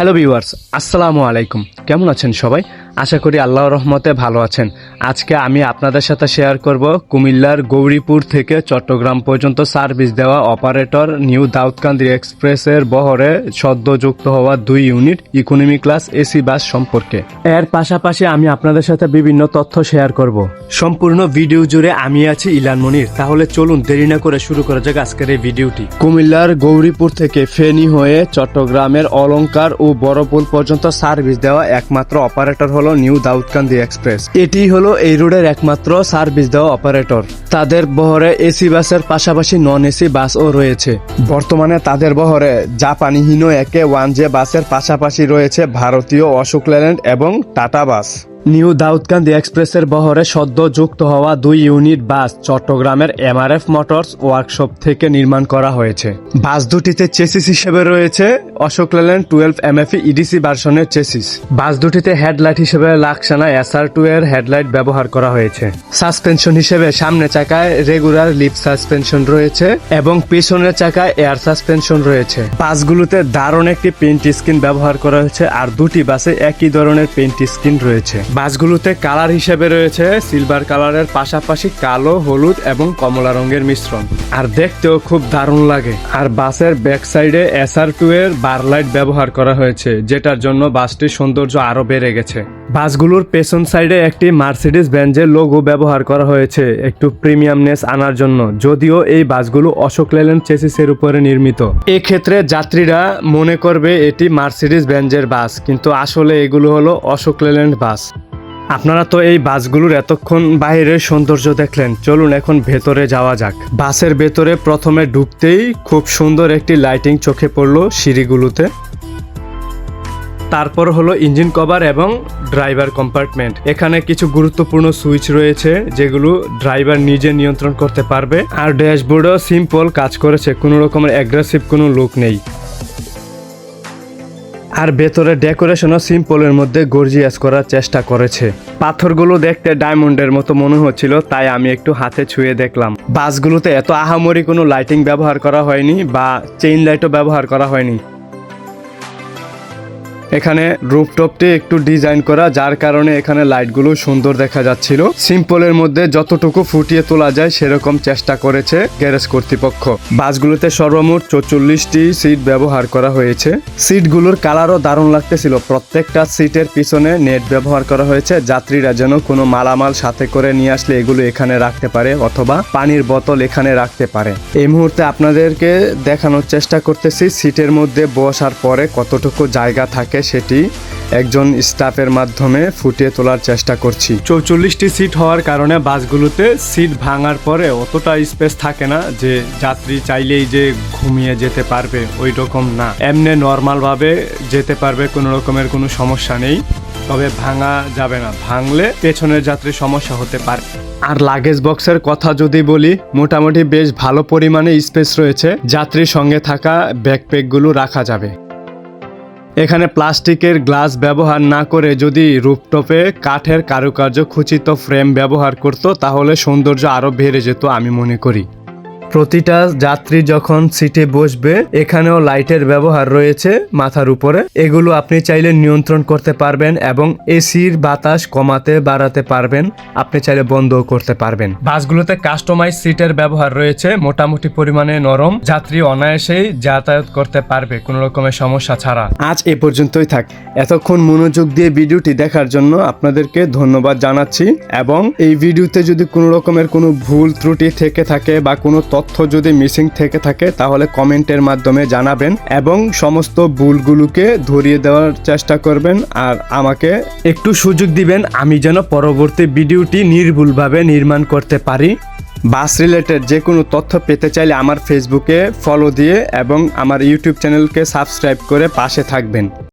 Hello viewers আসসালামু আলাইকুম। কেমন আছেন সবাই? আশা করি আল্লাহর রহমতে ভালো আছেন। আজকে আমি আপনাদের সাথে শেয়ার করব কুমিল্লার গৌরীপুর থেকে চট্টগ্রাম পর্যন্ত সার্ভিস দেওয়া অপারেটর নিউ দাউদকান্দি এক্সপ্রেসের বহরে সদ্য যুক্ত হওয়া দুই unit economy class AC bus সম্পর্কে। এর পাশাপাশি আমি আপনাদের সাথে বিভিন্ন তথ্য শেয়ার করব। সম্পূর্ণ ভিডিও জুড়ে আমি আছি ইলান মনির। তাহলে চলুন দেরি না করে শুরু করা যাক আজকের এই ভিডিওটি কুমিল্লার গৌরীপুর থেকে ফেনী হয়ে চট্টগ্রামের অলঙ্কার ও বড়পুল পর্যন্ত সার্ভিস দেওয়া একমাত্র অপারেটর হলো নিউ দাউদকান্দি এক্সপ্রেস। এটি হলো এই রোডের একমাত্র সার্ভিস দেওয়া অপারেটর। তাদের বহরে এসি বাসের পাশাপাশি নন এসি বাসও রয়েছে। বর্তমানে তাদের বহরে জাপানিহীন একে ওয়ান জে বাসের পাশাপাশি রয়েছে ভারতীয় অশোক ল্যান্ড এবং টাটা বাস। নিউ দাউদকান্দি এক্সপ্রেসের বহরে সদ্য যুক্ত হওয়া দুই ইউনিট বাস চট্টগ্রামের এমআরএফ মোটরস ওয়ার্কশপ থেকে নির্মাণ করা হয়েছে। বাস দুটিতে চেসিস হিসেবে রয়েছে অশোক লেল্যান্ড টুয়েলভ এমএফি ইডিসি ভার্সনের চেসিস। বাস দুটিতে হেডলাইট হিসেবে লাক্সানা এসআর টু এর হেডলাইট ব্যবহার করা হয়েছে। সাসপেনশন হিসেবে সামনে চাকায় রেগুলার লিপ সাসপেনশন রয়েছে এবং পেছনের চাকায় এয়ার সাসপেনশন রয়েছে। বাসগুলোতে দারুণ একটি পেন্ট স্ক্রিন ব্যবহার করা হয়েছে আর দুটি বাসে একই ধরনের পেন্ট স্ক্রিন রয়েছে। বাসগুলোতে কালার হিসেবে রয়েছে সিলভার কালারের পাশাপাশি কালো, হলুদ এবং কমলা রঙের মিশ্রণ। আর দেখতেও খুব দারুণ লাগে। আর বাসের ব্যাক সাইডে এসআর টু এর বার লাইট ব্যবহার করা হয়েছে, যেটার জন্য বাসটির সৌন্দর্য আরও বেড়ে গেছে। বাসগুলোর পেছন সাইডে একটি মার্সিডিস ব্যান্ডের লোগো ব্যবহার করা হয়েছে, একটু প্রিমিয়ামনেস আনার জন্য। যদিও এই বাসগুলো অশোক লেল্যান্ড চেসিসের উপরে নির্মিত। এক্ষেত্রে যাত্রীরা মনে করবে এটি মার্সিডিস ব্যান্ডের বাস, কিন্তু আসলে এগুলো হলো অশোক লেল্যান্ড বাস। আপনারা তো এই বাসগুলোর এতক্ষণ বাইরের সৌন্দর্য দেখলেন। চলুন এখন ভেতরে যাওয়া যাক। বাসের ভেতরে প্রথমে ঢুকতেই খুব সুন্দর একটি লাইটিং চোখে পড়ল সিঁড়িগুলোতে। তারপর হলো ইঞ্জিন কভার এবং ড্রাইভার কম্পার্টমেন্ট। এখানে কিছু গুরুত্বপূর্ণ সুইচ রয়েছে, যেগুলো ড্রাইভার নিজে নিয়ন্ত্রণ করতে পারবে। আর ড্যাশবোর্ডও সিম্পল কাজ করেছে, কোনো রকমের অ্যাগ্রেসিভ কোনো লুক নেই। আর ভেতরে ডেকোরেশনও সিম্পলের মধ্যে গর্জিয়াস করার চেষ্টা করেছে। পাথরগুলো দেখতে ডায়মন্ডের মতো মনে হচ্ছিল, তাই আমি একটু হাতে ছুঁয়ে দেখলাম। বাসগুলোতে এত আহামরি কোনো লাইটিং ব্যবহার করা হয়নি বা চেইন লাইটও ব্যবহার করা হয়নি। এখানে রুফটপটি একটু ডিজাইন করা, যার কারণে এখানে লাইটগুলো সুন্দর দেখা যাচ্ছিল। সিম্পলের মধ্যে যতটুকু ফুটিয়ে তোলা যায়, সেরকম চেষ্টা করেছে গ্যারেজ কর্তৃপক্ষ। বাসগুলোতে সর্বমোট চৌচল্লিশটি সিট ব্যবহার করা হয়েছে। সিটগুলোর কালারও দারুণ লাগতেছিল। প্রত্যেকটা সিটের পিছনে নেট ব্যবহার করা হয়েছে। যাত্রীরা যেন কোনো মালামাল সাথে করে নিয়ে আসলে এগুলো এখানে রাখতে পারে অথবা পানির বোতল এখানে রাখতে পারে। এই মুহূর্তে আপনাদেরকে দেখানোর চেষ্টা করতেছি সিটের মধ্যে বসার পরে কতটুকু জায়গা থাকে সেটি একজন স্টাফের মাধ্যমে ফুটিয়ে তোলার চেষ্টা করছি। চৌচল্লিশটি সিট হওয়ার কারণে বাসগুলোতে সিট ভাঙার পরে অতটা স্পেস থাকে না যে যাত্রী চাইলেই যে ঘুমিয়ে যেতে পারবে ওই রকম না। এমনি নর্মাল ভাবে যেতে পারবে, কোনো রকমের কোনো সমস্যা নেই। তবে ভাঙা যাবে না। ভাঙলে পেছনের যাত্রীর সমস্যা হতে পারে। আর লাগেজ বক্সের কথা যদি বলি, মোটামুটি বেশ ভালো পরিমাণে স্পেস রয়েছে। যাত্রীর সঙ্গে থাকা ব্যাকপ্যাকগুলো রাখা যাবে। এখানে প্লাস্টিকের গ্লাস ব্যবহার না করে যদি রুপটপে কাঠের কারুকার্য খুচিত ফ্রেম ব্যবহার করত, তাহলে সৌন্দর্য আরও বেড়ে যেত আমি মনে করি। প্রতিটা যাত্রী যখন সিটে বসবে, এখানেও লাইটের ব্যবহার রয়েছে মাথার উপরে। এগুলো আপনি চাইলে নিয়ন্ত্রণ করতে পারবেন এবং এসির বাতাস কমাতে, বাড়াতে পারবেন। আপনি চাইলে বন্ধও করতে পারবেন। বাসগুলোতে কাস্টমাইজ সিটের ব্যবহার রয়েছে, মোটামুটি পরিমাণে নরম। যাত্রী অনায়াসেই যাতায়াত করতে পারবে, কোনো রকমের সমস্যা ছাড়া। আজ এ পর্যন্তই থাক। এতক্ষণ মনোযোগ দিয়ে ভিডিওটি দেখার জন্য আপনাদেরকে ধন্যবাদ জানাচ্ছি এবং এই ভিডিওতে যদি কোনো রকমের কোনো ভুল ত্রুটি থেকে থাকে বা কোনো তথ্য যদি মিসিং থেকে থাকে, তাহলে কমেন্টের মাধ্যমে জানাবেন এবং সমস্ত ভুলগুলোকে ধরিয়ে দেওয়ার চেষ্টা করবেন আর আমাকে একটু সুযোগ দিবেন, আমি যেন পরবর্তী ভিডিওটি নির্ভুলভাবে নির্মাণ করতে পারি। বাস রিলেটেড যে কোনো তথ্য পেতে চাইলে আমার ফেসবুকে ফলো দিয়ে এবং আমার ইউটিউব চ্যানেলকে সাবস্ক্রাইব করে পাশে থাকবেন।